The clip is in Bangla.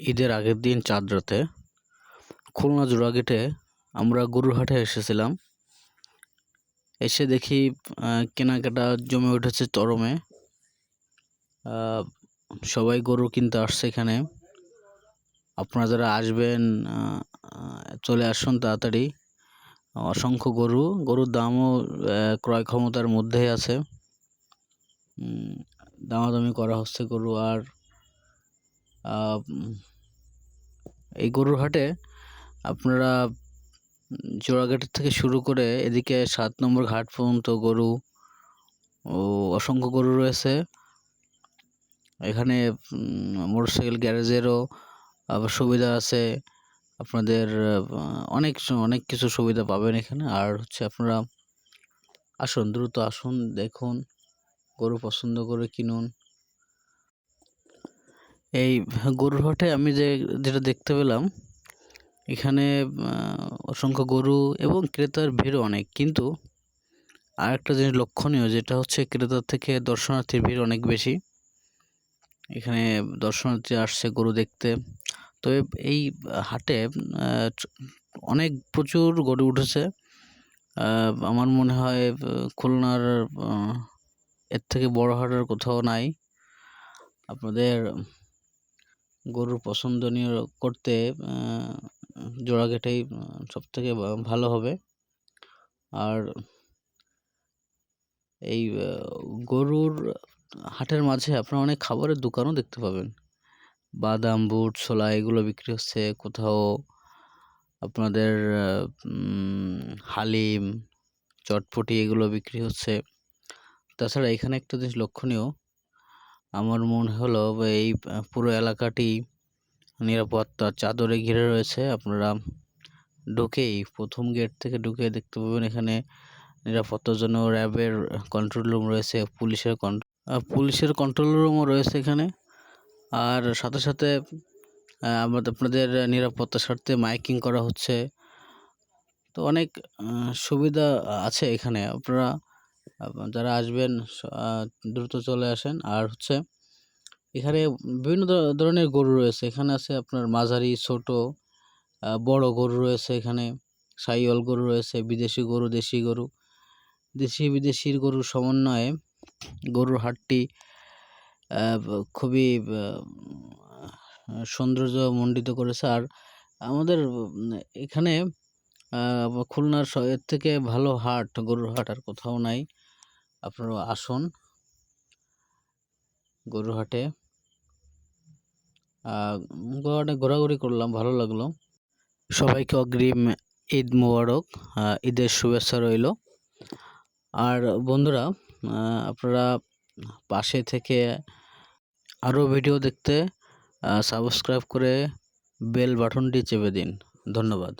ঈদের আগের দিন চাঁদ রাতে খুলনা জোড়াগেটে আমরা গরুর হাটে এসেছিলাম। এসে দেখি কেনাকাটা জমে উঠেছে চরমে। সবাই গরু কিনতে আসছে এখানে। আপনারা যারা আসবেন চলে আসুন তাড়াতাড়ি। অসংখ্য গরু, গরুর দামও ক্রয় ক্ষমতার মধ্যেই আছে। দামাদামি করা হচ্ছে গরু। আর এই গরুর হাটে আপনারা উম, জোড়াঘাটের থেকে শুরু করে এদিকে সাত নম্বর ঘাট পর্যন্ত গরু ও অসংখ্য গরু রয়েছে। এখানে মোটরসাইকেল গ্যারেজেরও আবার সুবিধা আছে। আপনাদের অনেক অনেক কিছু সুবিধা পাবেন এখানে। আর হচ্ছে আপনারা আসুন দ্রুত আসুন দেখুন গরু পছন্দ করে কিনুন। এই গরুর হাটে আমি যে, যেটা দেখতে পেলাম, এখানে অসংখ্য গরু এবং ক্রেতার ভিড় অনেক। কিন্তু আর একটা জিনিস লক্ষণীয়, যেটা হচ্ছে ক্রেতার থেকে দর্শনার্থীর ভিড় অনেক বেশি। এখানে দর্শনার্থী আসছে গরু দেখতে। তবে এই হাটে অনেক প্রচুর গরু উঠেছে। আমার মনে হয় খুলনার এর থেকে বড় হাট আর কোথাও নাই। আপনাদের গরুর পছন্দনীয় করতে জোড়াঘাটেই সব থেকে ভালো হবে। আর এই গরুর হাটের মাঝে আপনারা অনেক খাবারের দোকানও দেখতে পাবেন। বাদাম, বুট, ছোলা এগুলো বিক্রি হচ্ছে। কোথাও আপনাদের হালিম, চটপটি এগুলো বিক্রি হচ্ছে। তাছাড়া এখানে একটা জিনিস লক্ষণীয় আমার মনে হলো এই পুরো এলাকাটি নিরাপত্তা চাদরে ঘিরে রয়েছে। আপনারা ঢুকেই প্রথম গেট থেকে ঢুকে দেখতে পাবেন এখানে নিরাপত্তার জন্য র্যাবের কন্ট্রোল রুম রয়েছে, পুলিশের পুলিশের কন্ট্রোল রুমও রয়েছে এখানে। আর সাথে সাথে আমাদের, আপনাদের নিরাপত্তার স্বার্থে মাইকিং করা হচ্ছে। তো অনেক সুবিধা আছে এখানে। আপনারা যারা আসবেন দ্রুত চলে আসেন। আর হচ্ছে এখানে বিভিন্ন ধরনের গরু রয়েছে। এখানে আছে আপনার মাঝারি, ছোট বড় গরু রয়েছে এখানে। সাইওয়াল গরু রয়েছে, বিদেশি গরু, দেশি গরু। দেশি বিদেশির গরুর সমন্বয়ে গরুর হাটটি খুবই সৌন্দর্য মণ্ডিত করেছে। আর আমাদের, এখানে খুলনার এর থেকে ভালো হাট, গরুর হাট আর কোথাও নাই। আপনারা আসুন। গরুর হাটে গরুর ঘোরাঘুরি করলাম, ভালো লাগল। সবাইকে অগ্রিম ঈদ মোবারক ঈদের শুভেচ্ছা রইল। আর বন্ধুরা আপনারা পাশে থেকে আরও ভিডিও দেখতে সাবস্ক্রাইব করে বেল বাটনটি চেপে দিন। ধন্যবাদ।